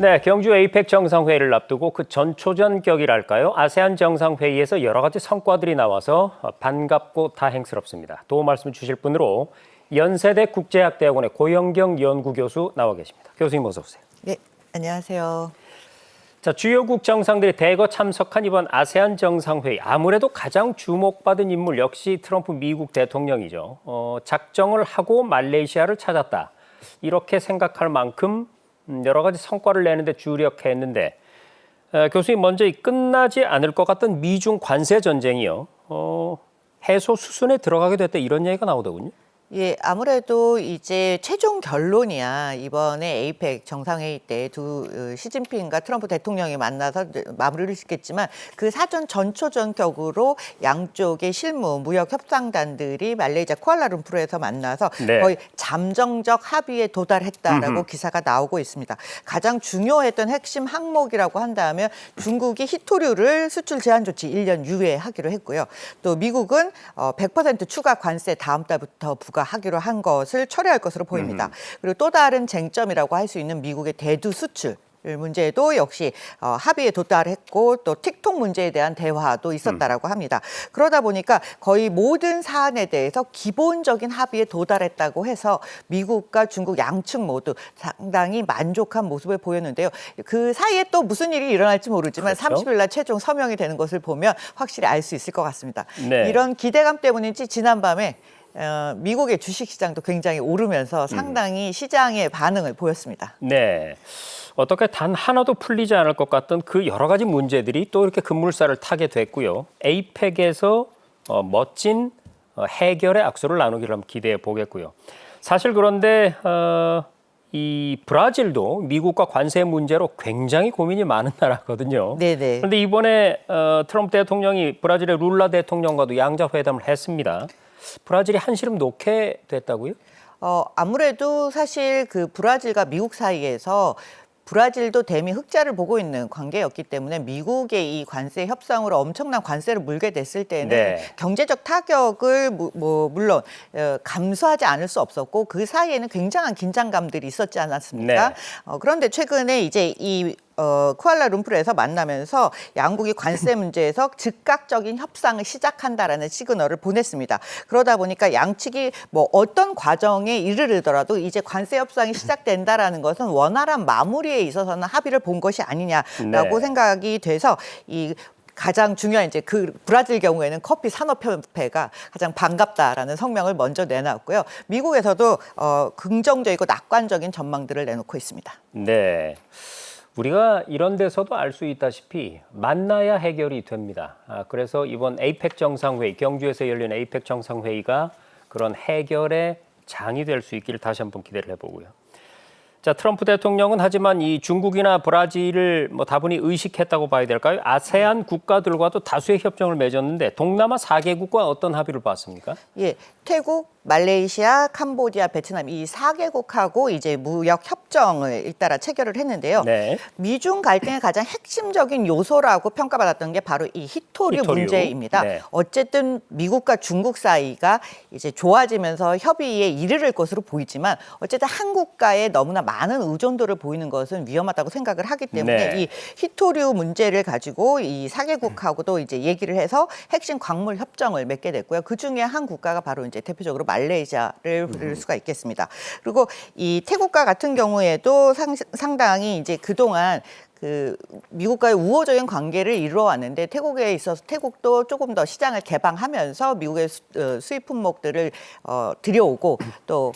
네, 경주 에이펙 정상회의를 앞두고 그 전초전 격이랄까요? 아세안 정상회의에서 여러 가지 성과들이 나와서 반갑고 다행스럽습니다. 도움 말씀 주실 분으로 연세대 국제학대학원의 고영경 연구교수 나와 계십니다. 교수님 어서 오세요. 네, 안녕하세요. 자, 주요국 정상들이 대거 참석한 이번 아세안 정상회의 아무래도 가장 주목받은 인물 역시 트럼프 미국 대통령이죠. 어, 작정을 하고 말레이시아를 찾았다. 이렇게 생각할 만큼 음, 여러 가지 성과를 내는데 주력했는데 어, 교수님 먼저 이 끝나지 않을 것 같던 미중 관세 전쟁이요. 어, 해소 수순에 들어가게 됐다 이런 얘기가 나오더군요. 예, 아무래도 이제 최종 결론이야. 이번에 에이펙 정상회의 때 두 시진핑과 트럼프 대통령이 만나서 마무리를 짓겠지만 그 사전 전초전격으로 양쪽의 실무 무역 협상단들이 말레이시아 쿠알라룸푸르에서 만나서 네. 거의 잠정적 합의에 도달했다라고 기사가 나오고 있습니다. 가장 중요했던 핵심 항목이라고 한다면 중국이 히토류를 수출 제한 조치 1년 유예하기로 했고요. 또 미국은 어, 100% 추가 관세 다음 달부터 부과 하기로 한 것을 철회할 것으로 보입니다. 그리고 또 다른 쟁점이라고 할 수 있는 미국의 대두 수출 문제도 역시 어, 합의에 도달했고 또 틱톡 문제에 대한 대화도 있었다라고 합니다. 그러다 보니까 거의 모든 사안에 대해서 기본적인 합의에 도달했다고 해서 미국과 중국 양측 모두 상당히 만족한 모습을 보였는데요. 그 사이에 또 무슨 일이 일어날지 모르지만 그렇죠. 30일 날 최종 서명이 되는 것을 보면 확실히 알 수 있을 것 같습니다. 네. 이런 기대감 때문인지 지난밤에 어, 미국의 주식 시장도 굉장히 오르면서 상당히 시장의 반응을 보였습니다. 네. 어떻게 단 하나도 풀리지 않을 것 같던 그 여러 가지 문제들이 또 이렇게 급물살을 타게 됐고요. 에이펙에서 어, 멋진 어, 해결의 악수를 나누기를 한번 기대해 보겠고요. 사실 그런데 어, 이 브라질도 미국과 관세 문제로 굉장히 고민이 많은 나라거든요. 네네. 그런데 이번에 어, 트럼프 대통령이 브라질의 룰라 대통령과도 양자 회담을 했습니다. 브라질이 한시름 놓게 됐다고요? 어, 아무래도 사실 그 브라질과 미국 사이에서 브라질도 대미 흑자를 보고 있는 관계였기 때문에 미국의 이 관세 협상으로 엄청난 관세를 물게 됐을 때는 네. 경제적 타격을 무- 뭐 물론 어, 감수하지 않을 수 없었고 그 사이에는 굉장한 긴장감들이 있었지 않았습니까? 네. 어, 그런데 최근에 이제 이 어, 쿠알라룸푸르에서 만나면서 양국이 관세 문제에서 즉각적인 협상을 시작한다라는 시그널을 보냈습니다. 그러다 보니까 양측이 뭐 어떤 과정에 이르르더라도 이제 관세 협상이 시작된다라는 것은 원활한 마무리에 있어서는 합의를 본 것이 아니냐라고 네. 생각이 돼서 이 가장 중요한 이제 그 브라질 경우에는 커피 산업협회가 가장 반갑다라는 성명을 먼저 내놨고요. 미국에서도 어, 긍정적이고 낙관적인 전망들을 내놓고 있습니다. 네. 우리가 이런 데서도 알 수 있다시피 만나야 해결이 됩니다. 아, 그래서 이번 에이펙 정상회의, 경주에서 열린 에이펙 정상회의가 그런 해결의 장이 될 수 있기를 다시 한번 기대를 해보고요. 자, 트럼프 대통령은 하지만 이 중국이나 브라질을 뭐 다분히 의식했다고 봐야 될까요? 아세안 국가들과도 다수의 협정을 맺었는데 동남아 4개국과 어떤 합의를 봤습니까? 예, 태국, 말레이시아, 캄보디아, 베트남 이 4개국하고 이제 무역 협정을 잇따라 체결을 했는데요. 네. 미중 갈등의 가장 핵심적인 요소라고 평가받았던 게 바로 이 히토류, 히토류. 문제입니다. 네. 어쨌든 미국과 중국 사이가 이제 좋아지면서 협의에 이르를 것으로 보이지만 어쨌든 한 국가에 너무나 많은 의존도를 보이는 것은 위험하다고 생각을 하기 때문에 네. 이 히토류 문제를 가지고 이 4개국하고도 이제 얘기를 해서 핵심 광물 협정을 맺게 됐고요. 그 중에 한 국가가 바로 이제 대표적으로 말레이시아를 부를 수가 있겠습니다. 그리고 이 태국과 같은 경우에도 상, 상당히 이제 그동안 그 미국과의 우호적인 관계를 이루어왔는데 태국에 있어서 태국도 조금 더 시장을 개방하면서 미국의 수, 어, 수입 품목들을 어, 들여오고 또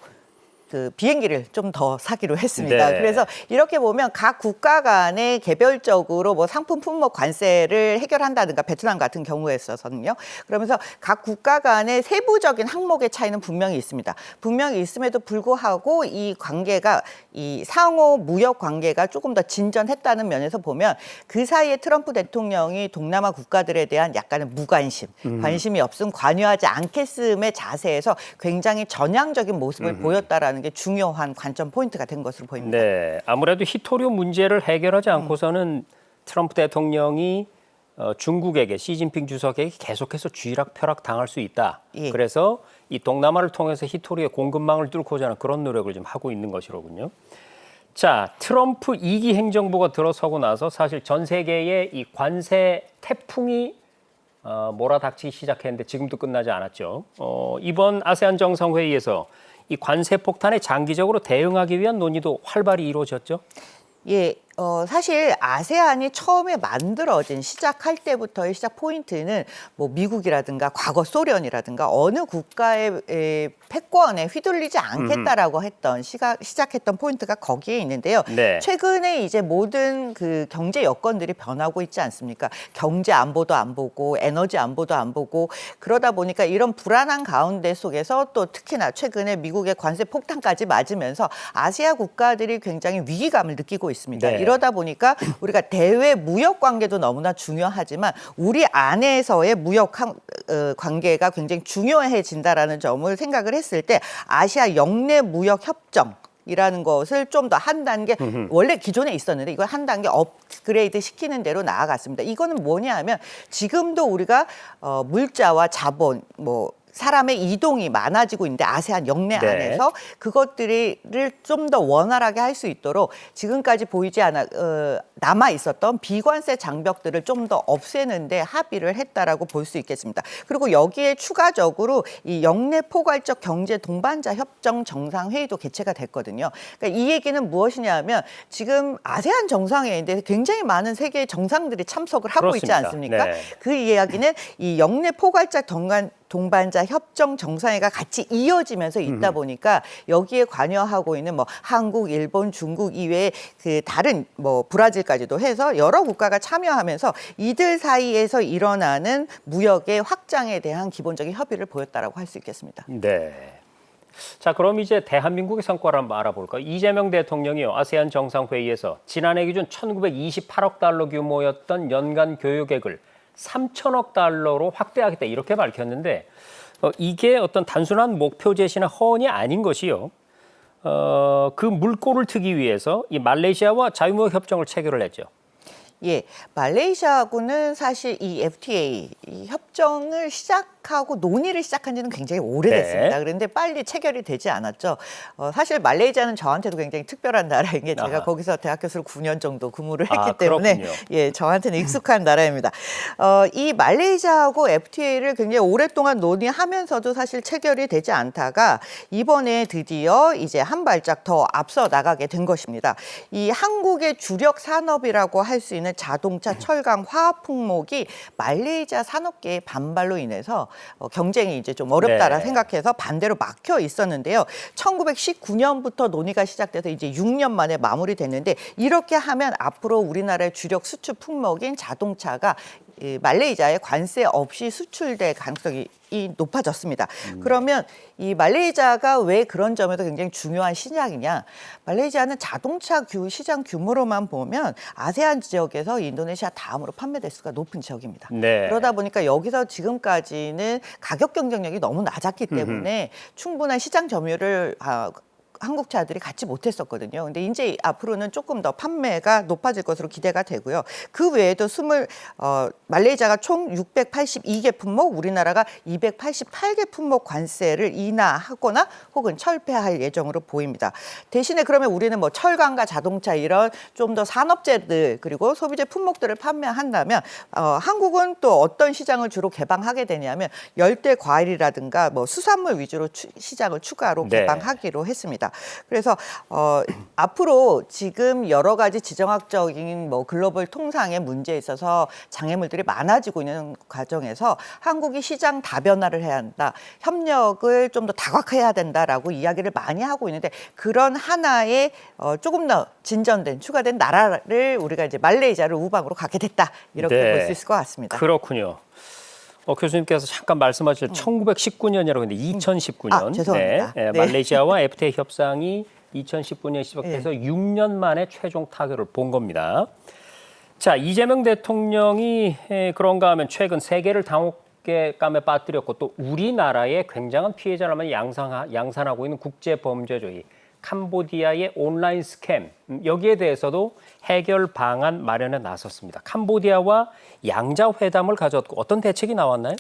그 비행기를 좀 더 사기로 했습니다. 네. 그래서 이렇게 보면 각 국가 간에 개별적으로 뭐 상품 품목 관세를 해결한다든가 베트남 같은 경우에 있어서는요. 그러면서 각 국가 간의 세부적인 항목의 차이는 분명히 있습니다. 분명히 있음에도 불구하고 이 관계가 이 상호 무역 관계가 조금 더 진전했다는 면에서 보면 그 사이에 트럼프 대통령이 동남아 국가들에 대한 약간의 무관심, 관심이 없음, 관여하지 않겠음의 자세에서 굉장히 전향적인 모습을 보였다라는 게 중요한 관점 포인트가 된 것으로 보입니다. 네, 아무래도 히토류 문제를 해결하지 않고서는 트럼프 대통령이 어, 중국에게 시진핑 주석에게 계속해서 쥐락 펴락 당할 수 있다. 예. 그래서 이 동남아를 통해서 히토류의 공급망을 뚫고자 하는 그런 노력을 좀 하고 있는 것이로군요. 자, 트럼프 2기 행정부가 들어서고 나서 사실 전 세계의 이 관세 태풍이 어, 몰아닥치기 시작했는데 지금도 끝나지 않았죠. 어, 이번 아세안 정상회의에서 이 관세 폭탄에 장기적으로 대응하기 위한 논의도 활발히 이루어졌죠. 예, 어, 사실 아세안이 처음에 만들어진 시작할 때부터의 시작 포인트는 뭐 미국이라든가 과거 소련이라든가 어느 국가의 에, 패권에 휘둘리지 않겠다라고 했던 시가, 시작했던 포인트가 거기에 있는데요. 네. 최근에 이제 모든 그 경제 여건들이 변하고 있지 않습니까? 경제 안보도 안 보고 에너지 안보도 안 보고 그러다 보니까 이런 불안한 가운데 속에서 또 특히나 최근에 미국의 관세 폭탄까지 맞으면서 아시아 국가들이 굉장히 위기감을 느끼고 있습니다. 네. 이러다 보니까 우리가 대외 무역 관계도 너무나 중요하지만 우리 안에서의 무역 한- 어, 관계가 굉장히 중요해진다라는 점을 생각을 했을 때 아시아 영내 무역 협정 이라는 것을 좀 더 한 단계 원래 기존에 있었는데 이걸 한 단계 업그레이드 시키는 대로 나아갔습니다. 이거는 뭐냐 하면 지금도 우리가 어 물자와 자본 뭐 사람의 이동이 많아지고 있는데 아세안 영내 네. 안에서 그것들을 좀 더 원활하게 할 수 있도록 지금까지 보이지 않아 어, 남아 있었던 비관세 장벽들을 좀 더 없애는데 합의를 했다라고 볼 수 있겠습니다. 그리고 여기에 추가적으로 이 영내 포괄적 경제 동반자 협정 정상 회의도 개최가 됐거든요. 그러니까 이 얘기는 무엇이냐면 지금 아세안 정상회의인데 굉장히 많은 세계의 정상들이 참석을 하고 있지 그렇습니다. 않습니까? 네. 그 이야기는 이 영내 포괄적 동반 동반자 협정 정상회가 같이 이어지면서 있다 보니까 여기에 관여하고 있는 뭐 한국, 일본, 중국 이외에 그 다른 뭐 브라질까지도 해서 여러 국가가 참여하면서 이들 사이에서 일어나는 무역의 확장에 대한 기본적인 협의를 보였다라고 할 수 있겠습니다. 네. 자, 그럼 이제 대한민국의 성과를 한번 알아볼까요? 이재명 대통령이요. 아세안 정상회의에서 지난해 기준 1928억 달러 규모였던 연간 교육액을 3천억 달러로 확대하겠다 이렇게 밝혔는데 어, 이게 어떤 단순한 목표 제시나 허언이 아닌 것이요. 어, 그 물꼬를 트기 위해서 이 말레이시아와 자유무역 협정을 체결을 했죠. 예, 말레이시아하고는 사실 이 FTA 이 협정을 시작하고 논의를 시작한 지는 굉장히 오래됐습니다. 네. 그런데 빨리 체결이 되지 않았죠. 어, 사실 말레이시아는 저한테도 굉장히 특별한 나라인 게 제가 아하. 거기서 대학 교수를 9년 정도 근무를 했기 아, 때문에 그렇군요. 예, 저한테는 익숙한 나라입니다. 어, 이 말레이시아하고 FTA를 굉장히 오랫동안 논의하면서도 사실 체결이 되지 않다가 이번에 드디어 이제 한 발짝 더 앞서 나가게 된 것입니다. 이 한국의 주력 산업이라고 할 수 있는 자동차, 철강, 화학 품목이 말레이시아 산업계의 반발로 인해서 어, 경쟁이 이제 좀 어렵다라 네. 생각해서 반대로 막혀 있었는데요. 1919년부터 논의가 시작돼서 이제 6년 만에 마무리됐는데 이렇게 하면 앞으로 우리나라의 주력 수출 품목인 자동차가 이 말레이시아에 관세 없이 수출될 가능성이 이 높아졌습니다. 그러면 이 말레이시아가 왜 그런 점에서 굉장히 중요한 시장이냐? 말레이시아는 자동차 규, 시장 규모로만 보면 아세안 지역에서 인도네시아 다음으로 판매 대수가 높은 지역입니다. 네. 그러다 보니까 여기서 지금까지는 가격 경쟁력이 너무 낮았기 때문에 충분한 시장 점유율을 아, 한국 차들이 갖지 못했었거든요. 근데 이제 앞으로는 조금 더 판매가 높아질 것으로 기대가 되고요. 그 외에도 스물 어, 말레이시아가 총 682개 품목, 우리나라가 288개 품목 관세를 인하하거나 혹은 철폐할 예정으로 보입니다. 대신에 그러면 우리는 뭐 철강과 자동차 이런 좀 더 산업재들 그리고 소비재 품목들을 판매한다면 어, 한국은 또 어떤 시장을 주로 개방하게 되냐면 열대 과일이라든가 뭐 수산물 위주로 추- 시장을 추가로 네. 개방하기로 했습니다. 그래서 어, 앞으로 지금 여러 가지 지정학적인 뭐 글로벌 통상의 문제에 있어서 장애물들이 많아지고 있는 과정에서 한국이 시장 다변화를 해야 한다. 협력을 좀 더 다각화해야 된다라고 이야기를 많이 하고 있는데 그런 하나의 어, 조금 더 진전된 추가된 나라를 우리가 이제 말레이시아를 우방으로 갖게 됐다. 이렇게 네. 볼수 있을 것 같습니다. 그렇군요. 어, 교수님께서 잠깐 말씀하실 1919년이라고 했는데 2019년 아, 죄송합니다. 네, 예, 네. 말레이시아와 FTA 협상이 2019년에 시작돼서 6년 만에 최종 타결을 본 겁니다. 자 이재명 대통령이 에, 그런가 하면 최근 세계를 당혹감에 빠뜨렸고 또 우리나라에 굉장한 피해자를 많이 양상, 양산하고 있는 국제 범죄조이 캄보디아의 온라인 스캠 음, 여기에 대해서도 해결 방안 마련에 나섰습니다. 캄보디아와 양자 회담을 가졌고 어떤 대책이 나왔나요?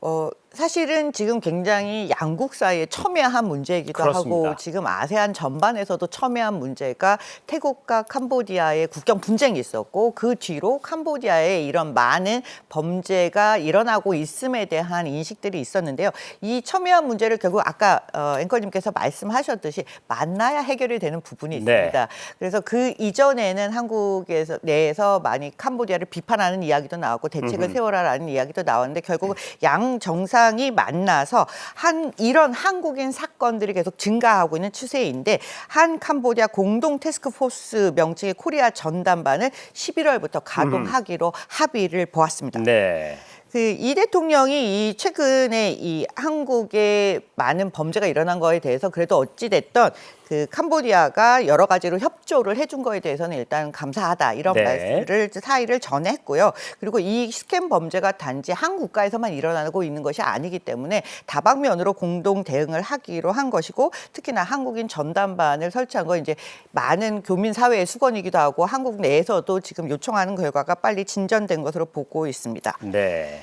어, 사실은 지금 굉장히 양국 사이에 첨예한 문제이기도 그렇습니다. 하고 지금 아세안 전반에서도 첨예한 문제가 태국과 캄보디아의 국경 분쟁이 있었고 그 뒤로 캄보디아에 이런 많은 범죄가 일어나고 있음에 대한 인식들이 있었는데요. 이 첨예한 문제를 결국 아까 어, 앵커님께서 말씀하셨듯이 만나야 해결이 되는 부분이 네. 있습니다. 그래서 그 이전에는 한국에서 내에서 많이 캄보디아를 비판하는 이야기도 나왔고 대책을 세워라라는 이야기도 나왔는데 결국 양 정상 이 만나서 한 이런 한국인 사건들이 계속 증가하고 있는 추세인데 한 캄보디아 공동 태스크포스 명칭의 코리아 전담반을 11월부터 가동하기로 합의를 보았습니다. 네. 그이 대통령이 이 최근에 이 한국에 많은 범죄가 일어난 거에 대해서 그래도 어찌 됐던 그 캄보디아가 여러 가지로 협조를 해준 거에 대해서는 일단 감사하다 이런 네. 말씀을 사의를 전했고요. 그리고 이 스캠 범죄가 단지 한 국가에서만 일어나고 있는 것이 아니기 때문에 다방면으로 공동 대응을 하기로 한 것이고 특히나 한국인 전담반을 설치한 거 이제 많은 교민 사회의 수건이기도 하고 한국 내에서도 지금 요청하는 결과가 빨리 진전된 것으로 보고 있습니다. 네.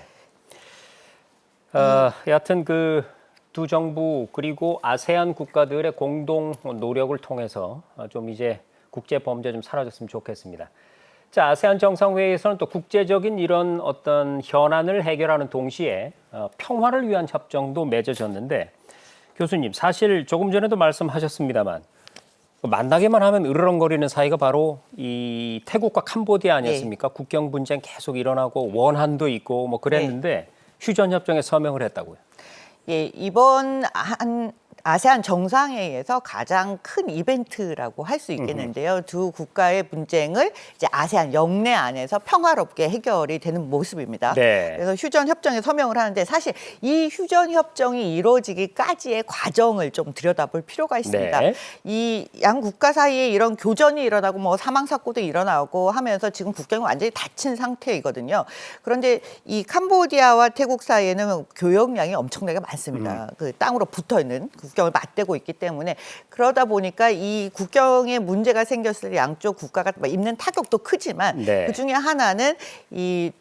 어, 여하튼 그 두 정부 그리고 아세안 국가들의 공동 노력을 통해서 어, 좀 이제 국제 범죄 좀 사라졌으면 좋겠습니다. 자, 아세안 정상회의에서는 또 국제적인 이런 어떤 현안을 해결하는 동시에 어, 평화를 위한 협정도 맺어졌는데 교수님 사실 조금 전에도 말씀하셨습니다만 만나기만 하면 으르렁거리는 사이가 바로 이 태국과 캄보디아 아니었습니까? 국경 분쟁 계속 일어나고 원한도 있고 뭐 그랬는데 휴전 협정에 서명을 했다고요. 예, 이번 한 아세안 정상회의에서 가장 큰 이벤트라고 할 수 있겠는데요. 두 국가의 분쟁을 이제 아세안 영내 안에서 평화롭게 해결이 되는 모습입니다. 네. 그래서 휴전 협정에 서명을 하는데 사실 이 휴전 협정이 이루어지기까지의 과정을 좀 들여다볼 필요가 있습니다. 네. 이 양 국가 사이에 이런 교전이 일어나고 뭐 사망 사고도 일어나고 하면서 지금 국경이 완전히 닫힌 상태이거든요. 그런데 이 캄보디아와 태국 사이에는 교역량이 엄청나게 많습니다. 그 땅으로 붙어 있는 국경을 맞대고 있기 때문에 그러다 보니까 이 국경에 문제가 생겼을 때 양쪽 국가가 뭐 입는 타격도 크지만 네. 그 중에 하나는 이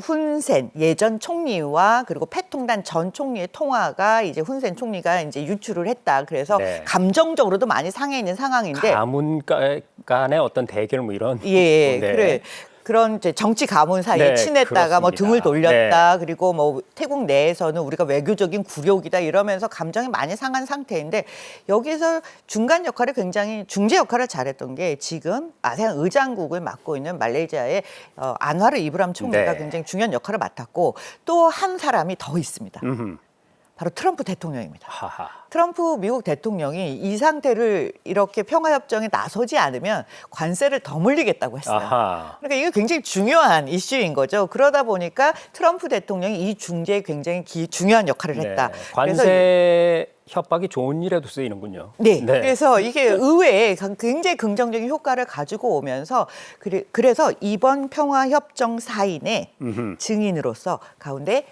훈센 예전 총리와 그리고 패통단 전 총리의 통화가 이제 훈센 총리가 이제 유출을 했다. 그래서 네. 감정적으로도 많이 상해 있는 상황인데 가문 가- 간의 어떤 대결 뭐 이런 예, 네. 그래. 그런 이제 정치 가문 사이에 네, 친했다가 뭐 그렇습니다. 네. 등을 돌렸다. 그리고 뭐 태국 내에서는 우리가 외교적인 굴욕이다 이러면서 감정이 많이 상한 상태인데 여기서 중간 역할을 굉장히 중재 역할을 잘했던 게 지금 아세안 의장국을 맡고 있는 말레이시아의 어, 안와르 이브람 총리가 네. 굉장히 중요한 역할을 맡았고 또 한 사람이 더 있습니다. 음흠. 바로 트럼프 대통령입니다. 하하. 트럼프 미국 대통령이 이 상태를 이렇게 평화협정에 나서지 않으면 관세를 더 물리겠다고 했어요. 아하. 그러니까 이게 굉장히 중요한 이슈인 거죠. 그러다 보니까 트럼프 대통령이 이 중재에 굉장히 기- 중요한 역할을 했다. 네. 그래서 관세 협박이 좋은 일에도 쓰이는군요. 네. 그래서 이게 의외에 굉장히 긍정적인 효과를 가지고 오면서 그래, 그래서 이번 평화협정 사인의 음흠. 증인으로서 가운데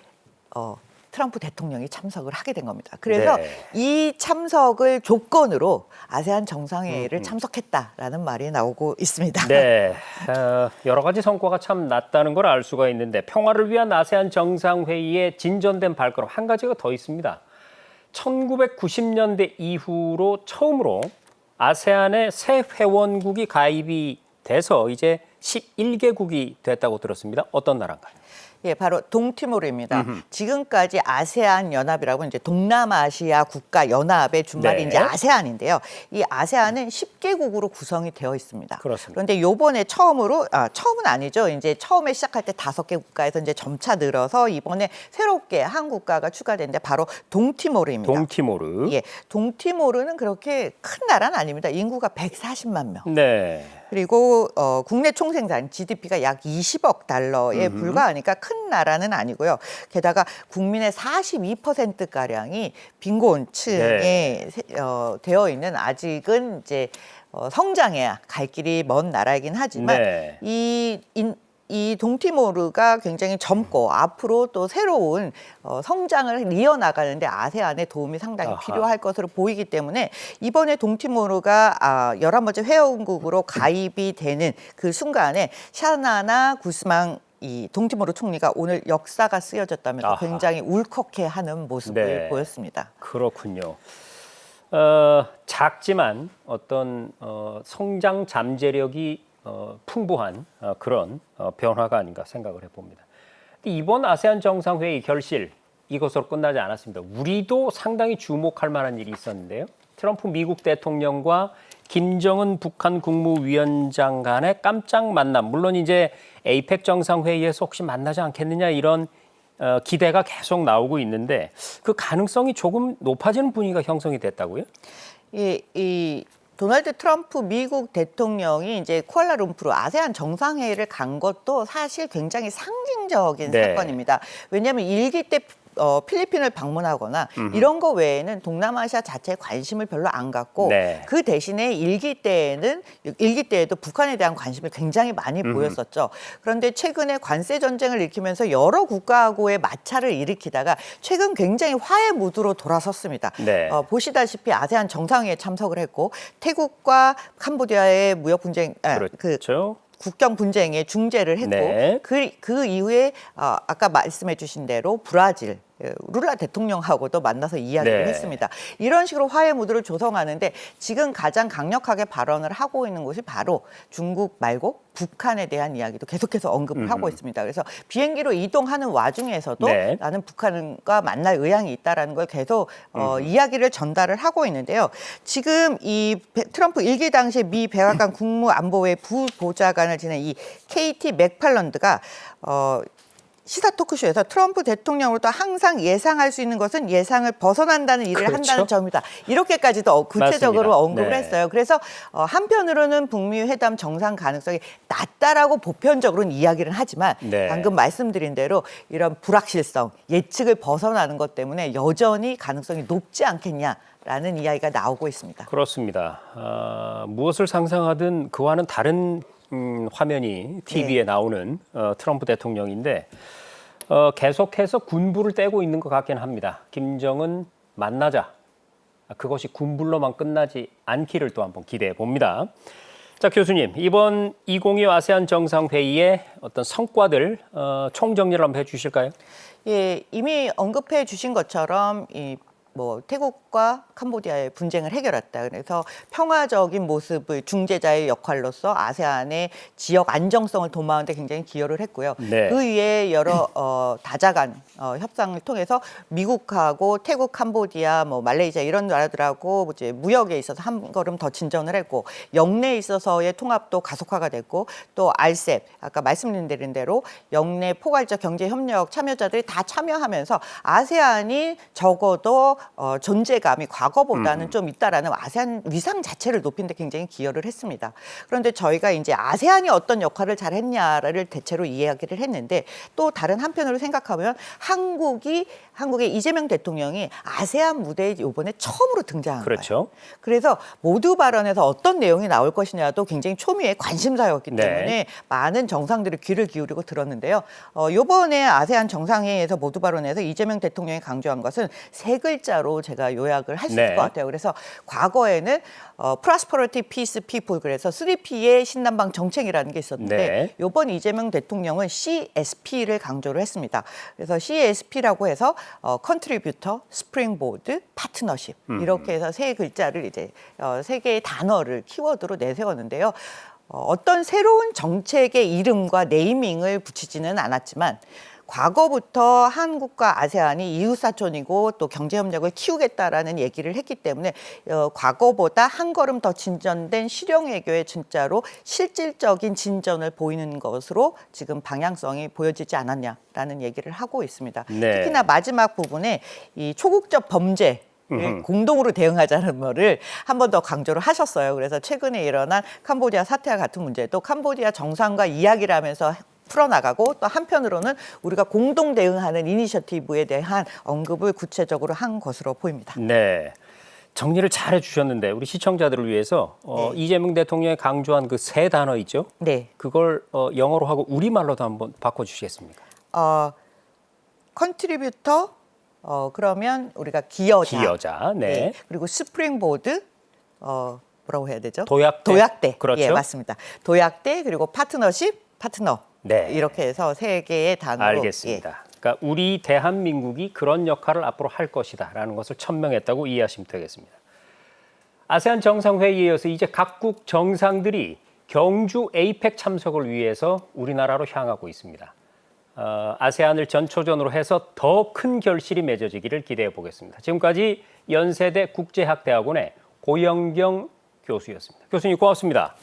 어, 트럼프 대통령이 참석을 하게 된 겁니다. 그래서 네. 이 참석을 조건으로 아세안 정상회의를 참석했다라는 말이 나오고 있습니다. 네, 어, 여러 가지 성과가 참 났다는 걸 알 수가 있는데 평화를 위한 아세안 정상회의의 진전된 발걸음 한 가지가 더 있습니다. 1990년대 이후로 처음으로 아세안의 새 회원국이 가입이 돼서 이제 11개국이 됐다고 들었습니다. 어떤 나라인가요? 예, 바로 동티모르입니다. 지금까지 아세안 연합이라고 이제 동남아시아 국가 연합의 준말이 네. 이제 아세안인데요. 이 아세안은 10개국으로 구성이 되어 있습니다. 그렇습니다. 그런데 요번에 처음으로 아, 처음은 아니죠. 이제 처음에 시작할 때 다섯 개 국가에서 이제 점차 늘어서 이번에 새롭게 한 국가가 추가됐는데 바로 동티모르입니다. 동티모르. 예, 동티모르는 그렇게 큰 나라는 아닙니다. 인구가 140만 명. 네. 그리고 어, 국내 총생산 GDP가 약 20억 달러에 불과하니까 큰 나라는 아니고요. 게다가 국민의 42% 가량이 빈곤층에 네. 세- 어, 되어 있는 아직은 이제 어, 성장해야 갈 길이 먼 나라이긴 하지만 네. 이 인, 이 동티모르가 굉장히 젊고 앞으로 또 새로운 어, 성장을 이어나가는데 아세안의 도움이 상당히 아하. 필요할 것으로 보이기 때문에 이번에 동티모르가 아, 11번째 회원국으로 가입이 되는 그 순간에 샤나나 구스망 이 동티모르 총리가 오늘 역사가 쓰여졌다면서 아하. 굉장히 울컥해하는 모습을 네. 보였습니다. 그렇군요. 어, 작지만 어떤 어, 성장 잠재력이 어, 풍부한 어, 그런 어, 변화가 아닌가 생각을 해봅니다. 이번 아세안 정상회의 결실 이것으로 끝나지 않았습니다. 우리도 상당히 주목할 만한 일이 있었는데요. 트럼프 미국 대통령과 김정은 북한 국무위원장 간의 깜짝 만남. 물론 이제 에이펙 정상회의에서 혹시 만나지 않겠느냐 이런 어, 기대가 계속 나오고 있는데 그 가능성이 조금 높아지는 분위기가 형성이 됐다고요? 이, 이 도널드 트럼프 미국 대통령이 이제 쿠알라룸푸르 아세안 정상회의를 간 것도 사실 굉장히 상징적인 네. 사건입니다. 왜냐하면 일기 때 어, 필리핀을 방문하거나 이런 거 외에는 동남아시아 자체에 관심을 별로 안 갖고 네. 그 대신에 일기 때에는 일기 때에도 북한에 대한 관심을 굉장히 많이 보였었죠. 그런데 최근에 관세 전쟁을 일으키면서 여러 국가하고의 마찰을 일으키다가 최근 굉장히 화해 무드로 돌아섰습니다. 네. 어, 보시다시피 아세안 정상회의에 참석을 했고 태국과 캄보디아의 무역 분쟁, 아, 그 그렇죠. 국경 분쟁에 중재를 했고 네. 그, 그 이후에 어, 아까 말씀해 주신 대로 브라질 예, 룰라 대통령하고도 만나서 이야기를 네. 했습니다. 이런 식으로 화해 무드를 조성하는데 지금 가장 강력하게 발언을 하고 있는 곳이 바로 중국 말고 북한에 대한 이야기도 계속해서 언급을 하고 있습니다. 그래서 비행기로 이동하는 와중에서도 네. 나는 북한과 만날 의향이 있다라는 걸 계속 어, 이야기를 전달을 하고 있는데요. 지금 이 베- 트럼프 일기 당시에 미 백악관 국무안보회 부보좌관을 지낸 이 KT 맥팔런드가 어, 시사 토크쇼에서 트럼프 대통령으로부터 항상 예상할 수 있는 것은 예상을 벗어난다는 일을 그렇죠. 한다는 점이다. 이렇게까지도 어, 구체적으로 맞습니다. 언급을 네. 했어요. 그래서 어, 한편으로는 북미 회담 정상 가능성이 낮다라고 보편적으로는 이야기를 하지만 네. 방금 말씀드린 대로 이런 불확실성, 예측을 벗어나는 것 때문에 여전히 가능성이 높지 않겠냐 라는 이야기가 나오고 있습니다. 그렇습니다. 아, 무엇을 상상하든 그와는 다른 음, 화면이 TV에 나오는 어, 트럼프 대통령인데 어, 계속해서 군부를 떼고 있는 것 같긴 합니다. 김정은 만나자. 아, 그것이 군불로만 끝나지 않기를 또 한번 기대해 봅니다. 자 교수님 이번 2025 아세안 정상회의의 어떤 성과들 어, 총정리를 한번 해주실까요? 예, 이미 언급해 주신 것처럼 이 뭐 태국과 캄보디아의 분쟁을 해결했다. 그래서 평화적인 모습을 중재자의 역할로서 아세안의 지역 안정성을 도모하는데 굉장히 기여를 했고요. 네. 그 위에 여러 어, 다자간 어, 협상을 통해서 미국하고 태국, 캄보디아, 뭐 말레이시아 이런 나라들하고 이제 무역에 있어서 한 걸음 더 진전을 했고 영내에 있어서의 통합도 가속화가 됐고 또 알셉 아까 말씀드린 대로 영내 포괄적 경제 협력 참여자들이 다 참여하면서 아세안이 적어도 어, 존재감이 과거보다는 좀 있다라는 아세안 위상 자체를 높이는 데 굉장히 기여를 했습니다. 그런데 저희가 이제 아세안이 어떤 역할을 잘 했냐를 대체로 이야기를 했는데 또 다른 한편으로 생각하면 한국이 한국의 이재명 대통령이 아세안 무대에 이번에 처음으로 등장한 거예요. 그렇죠. 그래서 모두 발언에서 어떤 내용이 나올 것이냐도 굉장히 초미의 관심사였기 네. 때문에 많은 정상들이 귀를 기울이고 들었는데요. 어, 요번에 아세안 정상회의에서 모두 발언에서 이재명 대통령이 강조한 것은 세 글자 로 제가 요약을 할 수 있을 네. 것 같아요. 그래서 과거에는 어, prosperity, peace, people 그래서 3P의 신남방 정책이라는 게 있었는데 네. 요번 이재명 대통령은 CSP를 강조를 했습니다. 그래서 CSP라고 해서 어, 컨트리뷰터, 스프링보드, 파트너십 이렇게 해서 세 글자를 이제 어, 세 개의 단어를 키워드로 내세웠는데요. 어, 어떤 새로운 정책의 이름과 네이밍을 붙이지는 않았지만 과거부터 한국과 아세안이 이웃사촌이고 또 경제협력을 키우겠다라는 얘기를 했기 때문에 어, 과거보다 한 걸음 더 진전된 실용외교의 진짜로 실질적인 진전을 보이는 것으로 지금 방향성이 보여지지 않았냐라는 얘기를 하고 있습니다. 네. 특히나 마지막 부분에 이 초국적 범죄 를 공동으로 대응하자는 거를 한 번 더 강조를 하셨어요. 그래서 최근에 일어난 캄보디아 사태와 같은 문제도 캄보디아 정상과 이야기를 하면서 풀어나가고 또 한편으로는 우리가 공동 대응하는 이니셔티브에 대한 언급을 구체적으로 한 것으로 보입니다. 네. 정리를 잘 해주셨는데 우리 시청자들을 위해서 어, 네. 이재명 대통령이 강조한 그 세 단어 있죠? 네. 그걸 어, 영어로 하고 우리말로도 한번 바꿔주시겠습니까? 어, 컨트리뷰터 어, 그러면 우리가 기여자. 기여자, 네. 그리고 스프링보드 어, 뭐라고 해야 되죠? 도약대. 도약대. 그렇죠. 예, 맞습니다. 도약대 그리고 파트너십, 파트너. 네. 이렇게 해서 세 개의 단어로 알겠습니다. 그러니까 우리 대한민국이 그런 역할을 앞으로 할 것이다라는 것을 천명했다고 이해하시면 되겠습니다. 아세안 정상회의에 이어서 이제 각국 정상들이 경주 에이펙 참석을 위해서 우리나라로 향하고 있습니다. 어, 아세안을 전초전으로 해서 더 큰 결실이 맺어지기를 기대해 보겠습니다. 지금까지 연세대 국제학대학원의 고영경 교수였습니다. 교수님 고맙습니다.